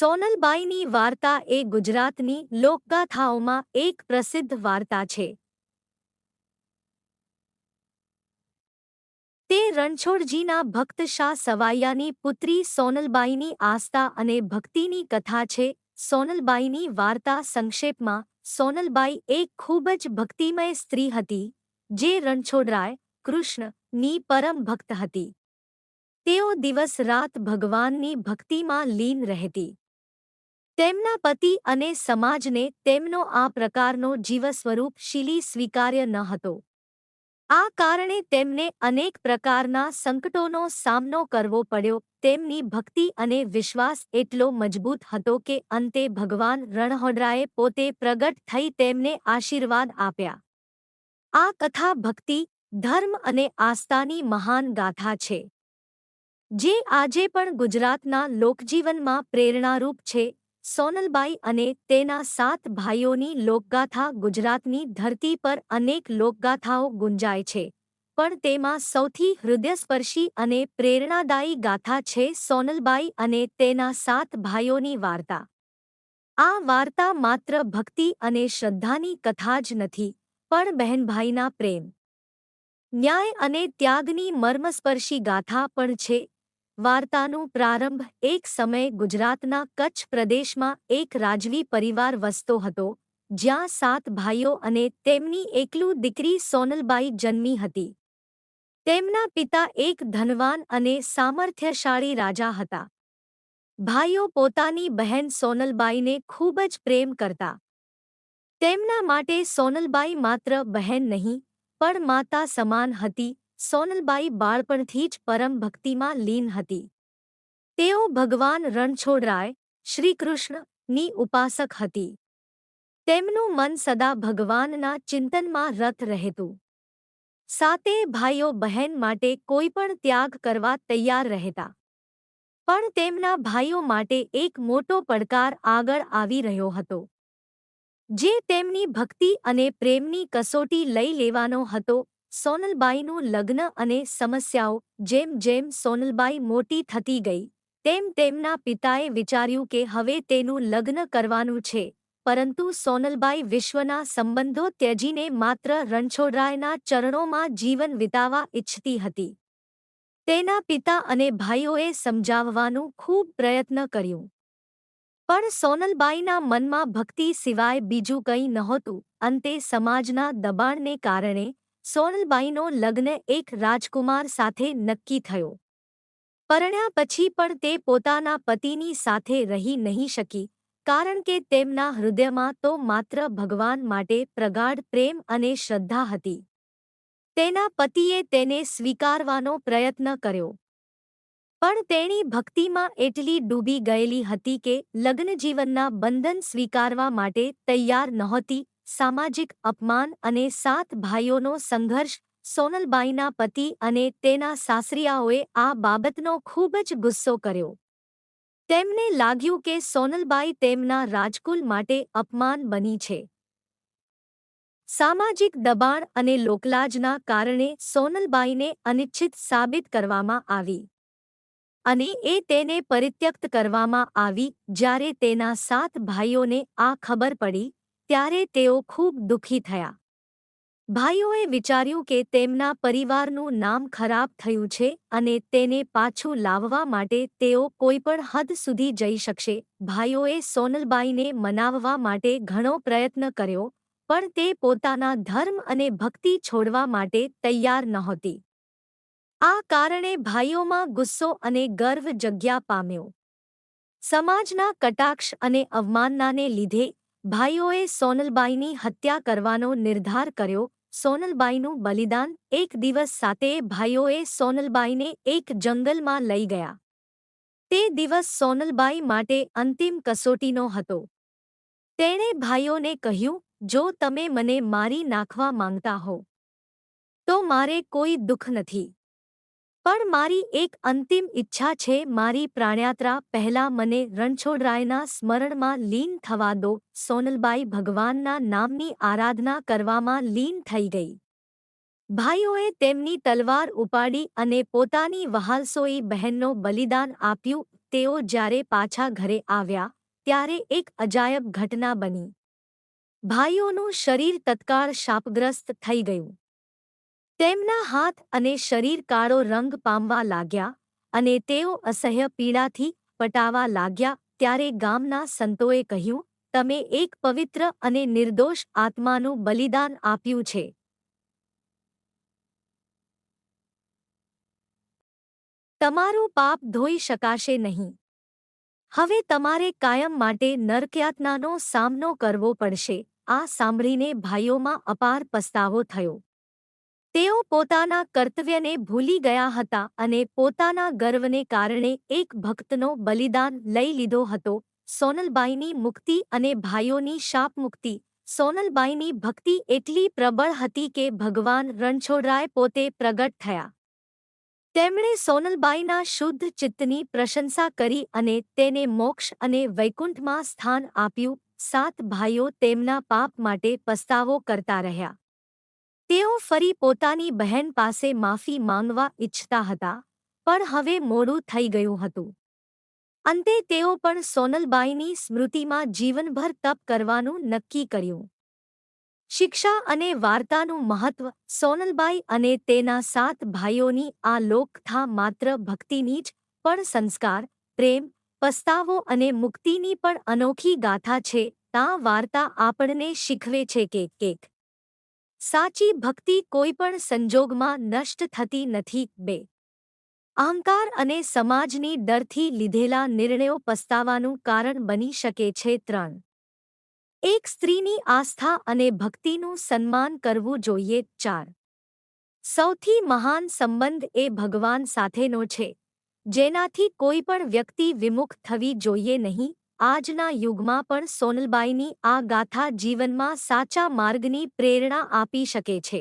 સોનલબાઈની વાર્તા એ ગુજરાતની લોકગાથાઓમાં એક પ્રસિદ્ધ વાર્તા છે. તે રણછોડજીના ભક્ત શાહ પુત્રી સોનલબાઈની આસ્થા અને ભક્તિની કથા છે. સોનલબાઈની વાર્તા સંક્ષેપમાં, સોનલબાઈ એક ખૂબ જ ભક્તિમય સ્ત્રી હતી, જે રણછોડરાય કૃષ્ણની પરમ ભક્ત હતી. તેઓ દિવસ રાત ભગવાનની ભક્તિમાં લીન રહેતી. તેમના પતિ અને સમાજને તેમનો આ પ્રકારનો જીવસ્વરૂપ શીલી સ્વીકાર્ય ન હતો. આ કારણે તેમને અનેક પ્રકારના સંકટોનો સામનો કરવો પડ્યો, તેમની ભક્તિ અને વિશ્વાસ એટલો મજબૂત હતો કે અંતે ભગવાન રણહોડરાએ પોતે પ્રગટ થઈ તેમને આશીર્વાદ આપ્યા. આ કથા ભક્તિ, ધર્મ અને આસ્થાની મહાન ગાથા છે. જે આજે પણ ગુજરાતના લોકજીવનમાં પ્રેરણારૂપ છે. સોનલબાઈ અને તેના સાત ભાઈઓની લોકગાથા ગુજરાતની ધરતી પર અનેક લોકગાથાઓ ગુંજાય છે. પણ તેમાં સૌથી હૃદયસ્પર્શી અને પ્રેરણાદાયી ગાથા છે સોનલબાઈ અને તેના સાત ભાઈઓની વાર્તા. આ વાર્તા માત્ર ભક્તિ અને શ્રદ્ધાની કથા જ નથી, પણ બહેનભાઈના પ્રેમ. ન્યાય અને ત્યાગની મર્મસ્પર્શી ગાથા પણ છે. વાર્તાનું પ્રારંભ એક સમયે ગુજરાતના કચ્છ પ્રદેશમાં એક રાજવી પરિવાર વસતો હતો, જ્યાં સાત ભાઈઓ અને તેમની એકલું દીકરી સોનલબાઈ જન્મી હતી. તેમના પિતા એક ધનવાન અને સામર્થ્યશાળી રાજા હતા. ભાઈઓ પોતાની બહેન સોનલબાઈને ખૂબ જ પ્રેમ કરતા. તેમના માટે સોનલબાઈ માત્ર બહેન નહીં, પણ માતા સમાન હતી સોનલબાઈ બાળપણથી જ પરમ ભક્તિમાં લીન હતી. તેઓ ભગવાન રણછોડરાય શ્રીકૃષ્ણની ઉપાસક હતી. તેમનું મન સદા ભગવાનના ચિંતનમાં રત રહેતું. સાતે ભાઈઓ બહેન માટે કોઈ પણ ત્યાગ કરવા તૈયાર રહેતા. પણ તેમના ભાઈઓ માટે એક મોટો પડકાર આગળ આવી રહ્યો હતો. જે તેમની ભક્તિ અને પ્રેમની કસોટી લઈ લેવાનો હતો સોનલબાઈનું લગ્ન અને સમસ્યાઓ જેમ જેમ સોનલબાઈ મોટી થતી ગઈ, તેમ તેમના પિતાએ વિચાર્યું કે હવે તેનું લગ્ન કરવાનું છે, પરંતુ સોનલબાઈ વિશ્વના સંબંધો ત્યજીને માત્ર રણછોડરાયના ચરણોમાં જીવન વિતાવા ઇચ્છતી હતી. તેના પિતા અને ભાઈઓએ સમજાવવાનું ખૂબ પ્રયત્ન કર્યું. પણ સોનલબાઈના મનમાં ભક્તિ સિવાય બીજું કંઈ નહોતું, અંતે સમાજના દબાણને કારણે સોનલબાઈનો લગ્ન એક રાજકુમાર સાથે નક્કી થયો. પરણ્યા પછી પણ તે પોતાના પતિની સાથે રહી નહીં શકી, કારણ કે તેમના હૃદયમાં તો માત્ર ભગવાન માટે પ્રગાઢ પ્રેમ અને શ્રદ્ધા હતી. તેના પતિએ તેને સ્વીકારવાનો પ્રયત્ન કર્યો. પણ તેણી ભક્તિમાં એટલી ડૂબી ગયેલી હતી કે લગ્નજીવનના બંધન સ્વીકારવા માટે તૈયાર નહોતી સામાજિક અપમાન અને સાત ભાઈઓનો સંઘર્ષ સોનલબાઈના પતિ અને તેના સાસરિયાઓએ આ બાબતનો ખૂબ જ ગુસ્સો કર્યો. તેમને લાગ્યું કે સોનલબાઈ તેમના રાજકુલ માટે અપમાન બની છે. સામાજિક દબાણ અને લોકલાજના કારણે સોનલબાઈને અનિચ્છિત સાબિત કરવામાં આવી. અને એ તેને પરિત્યક્ત કરવામાં આવી જ્યારે તેના સાત ભાઈઓને આ ખબર પડી ત્યારે તેઓ ખૂબ દુઃખી થયા. ભાઈઓએ વિચાર્યું કે તેમના પરિવારનું નામ ખરાબ થયું છે અને તેને પાછું લાવવા માટે તેઓ કોઈપણ હદ સુધી જઈ શકશે. ભાઈઓએ સોનલબાઈને મનાવવા માટે ઘણો પ્રયત્ન કર્યો, પણ તે પોતાના ધર્મ અને ભક્તિ છોડવા માટે તૈયાર નહોતી. આ કારણે ભાઈઓમાં ગુસ્સો અને ગર્વ જગ્યા પામ્યો. સમાજના કટાક્ષ અને અવમાનનાને લીધે ભાઈઓએ સોનલબાઈની હત્યા કરવાનો નિર્ધાર કર્યો. સોનલબાઈનું બલિદાન એક દિવસ સાથે ભાઈઓએ સોનલબાઈને એક જંગલમાં લઈ ગયા. તે દિવસ સોનલબાઈ માટે અંતિમ કસોટીનો હતો. તેણે ભાઈઓને કહ્યું, જો તમે મને મારી નાખવા માંગતા હો, તો મારે કોઈ દુઃખ નથી. પણ મારી એક અંતિમ ઈચ્છા છે, મારી પ્રાણયાત્રા. પહેલા મને રણછોડરાયના સ્મરણમાં લીન થવા દો. સોનલબાઈ ભગવાનના નામની આરાધના કરવામાં લીન થઈ ગઈ. ભાઈઓએ તેમની તલવાર ઉપાડી અને પોતાની વહાલસોઈ બહેનનો બલિદાન આપ્યું. તેઓ જ્યારે પાછા ઘરે આવ્યા, ત્યારે એક અજાયબ ઘટના બની. ભાઈઓનું શરીર તત્કાળ શાપગ્રસ્ત થઈ ગયું. તેમના હાથ અને શરીર કાળો રંગ પામવા લાગ્યા અને તેઓ અસહ્ય પીડાથી પટાવા લાગ્યા ત્યારે ગામના સંતોએ કહ્યું, તમે એક પવિત્ર અને નિર્દોષ આત્માનું બલિદાન આપ્યું છે. તમારું પાપ ધોઈ શકાશે નહીં. હવે તમારે કાયમ માટે નરકયાતનાનો સામનો કરવો પડશે. આ સાંભળીને ભાઈઓમાં અપાર પસ્તાવો થયો. તેઓ પોતાના કર્તવ્યને ભૂલી ગયા હતા અને પોતાના ગર્વને કારણે એક ભક્તનો બલિદાન લઈ લીધો હતો. સોનલબાઈની મુક્તિ અને ભાઈઓની શાપમુક્તિ. સોનલબાઈની ભક્તિ એટલી પ્રબળ હતી કે ભગવાન રણછોડરાય પોતે પ્રગટ થયા. તેમણે સોનલબાઈના શુદ્ધ ચિત્તની પ્રશંસા કરી અને તેને મોક્ષ અને વૈકુંઠમાં સ્થાન આપ્યું. સાત ભાઈઓ તેમના પાપ માટે પસ્તાવો કરતા રહ્યા. તેઓ ફરી પોતાની બહેન પાસે માફી માંગવા ઇચ્છતા હતા, પણ હવે મોડું થઈ ગયું હતું. અંતે તેઓ પણ સોનલબાઈની સ્મૃતિમાં જીવનભર તપ કરવાનું નક્કી કર્યું. શિક્ષા અને વાર્તાનું મહત્વ સોનલબાઈ અને તેના સાત ભાઈઓની આ લોકથા માત્ર ભક્તિની જ, પણ સંસ્કાર, પ્રેમ, પસ્તાવો અને મુક્તિની પણ અનોખી ગાથા છે, તા વાર્તા આપણને શીખવે છે કે કેક સાચી ભક્તિ કોઈ પણ સંજોગમાં નષ્ટ થતી નથી, બે. અહંકાર અને સમાજની ડરથી લીધેલા નિર્ણયો પસ્તાવાનું કારણ બની શકે છે, ત્રણ. એક સ્ત્રીની આસ્થા અને ભક્તિનું સન્માન કરવું જોઈએ, ચાર. સૌથી મહાન સંબંધ એ ભગવાન સાથેનો છે, જેનાથી કોઈ પણ વ્યક્તિ વિમુખ થવી જોઈએ નહીં આજના યુગમાં પણ સોનલબાઈની આ ગાથા જીવનમાં સાચા માર્ગની પ્રેરણા આપી શકે છે.